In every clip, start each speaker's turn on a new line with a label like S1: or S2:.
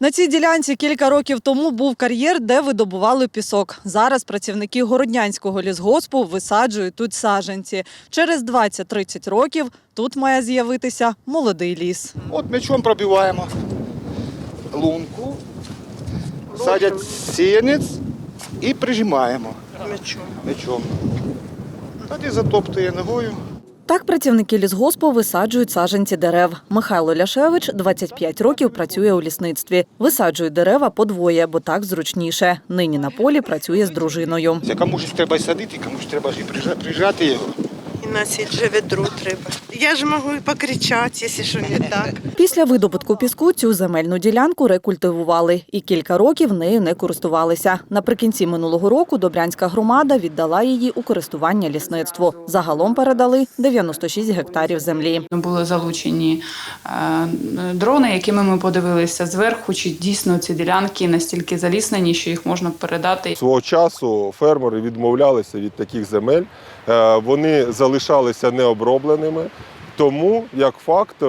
S1: На цій ділянці кілька років тому був кар'єр, де видобували пісок. Зараз працівники Городнянського лісгоспу висаджують тут саджанці. Через 20-30 років тут має з'явитися молодий ліс.
S2: От мечом пробиваємо лунку, садять сіянець і прижимаємо
S3: Мечом.
S2: мечом. Тоді затоптує ногою.
S1: Так працівники лісгоспу висаджують саджанці дерев. Михайло Ляшевич 25 років працює у лісництві. Висаджують дерева подвоє, бо так зручніше. Нині на полі працює з дружиною.
S2: Це комусь треба садити, комусь треба прижати його.
S3: І носить же ведро треба. Я ж можу і покричати, якщо що не так.
S1: Після видобутку піску цю земельну ділянку рекультивували і кілька років нею не користувалися. Наприкінці минулого року Добрянська громада віддала її у користування лісництву. Загалом передали 96 гектарів землі.
S4: Були залучені е, дрони, якими ми подивилися зверху, чи дійсно ці ділянки настільки заліснені, що їх можна передати
S5: Свого часу фермери відмовлялися від таких земель, Е, вони залишалися необробленими. Тому, як факт, е,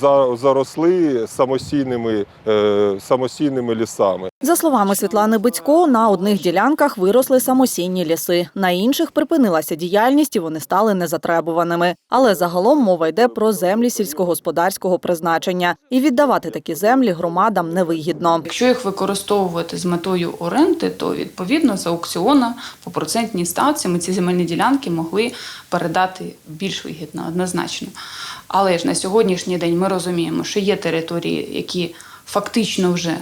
S5: за- заросли самосійними, е, самосійними лісами.
S1: За словами Світлани Бицько, на одних ділянках виросли самосійні ліси, на інших припинилася діяльність і вони стали незатребуваними. Але загалом мова йде про землі сільськогосподарського призначення, і віддавати такі землі громадам невигідно.
S4: Якщо їх використовувати з метою оренди, то відповідно за аукціона по процентній ставці ми ці земельні ділянки могли передати більш вигідно, однозначно. Але ж на сьогоднішній день ми розуміємо, що є території, які фактично вже е,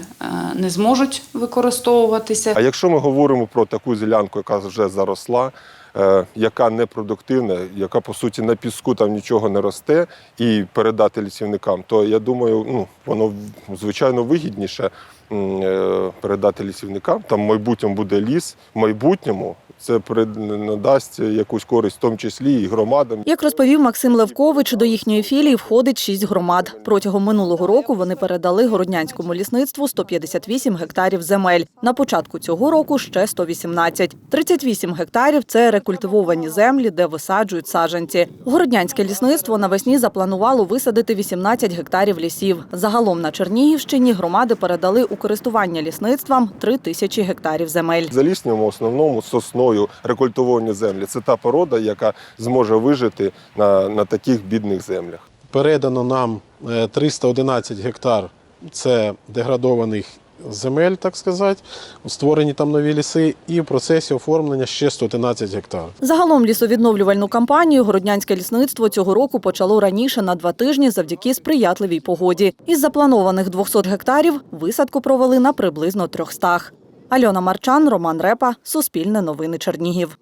S4: не зможуть використовуватися.
S5: А якщо ми говоримо про таку ділянку, яка вже заросла, е, яка непродуктивна, яка по суті на піску там нічого не росте, і передати лісівникам, то я думаю, ну воно звичайно вигідніше е, передати лісівникам. Там в майбутньому буде ліс, в майбутньому це надасть якусь користь, в тому числі і громадам.
S1: Як розповів Максим Левкович, до їхньої філії входить шість громад. Протягом минулого року вони передали городнянському лісництву 158 гектарів земель. На початку цього року ще 118. 38 гектарів це рекультивовані землі, де висаджують саджанці. Городнянське лісництво навесні запланувало висадити 18 гектарів лісів. Загалом на Чернігівщині громади передали у користування лісництвам 3 тисячі гектарів земель.
S5: Заліснюємо в основному сосною рекультовані землі. Це та порода, яка зможе вижити на, на таких бідних землях.
S6: Передано нам е, 311 гектар це деградованих земель, так сказати, створені там нові ліси, і в процесі оформлення ще 111 гектар.
S1: Загалом лісовідновлювальну кампанію городнянське лісництво цього року почало раніше на два тижні завдяки сприятливій погоді. Із запланованих 200 гектарів висадку провели на приблизно 300. Альона Марчан, Роман Репа, Суспільне новини Чернігів.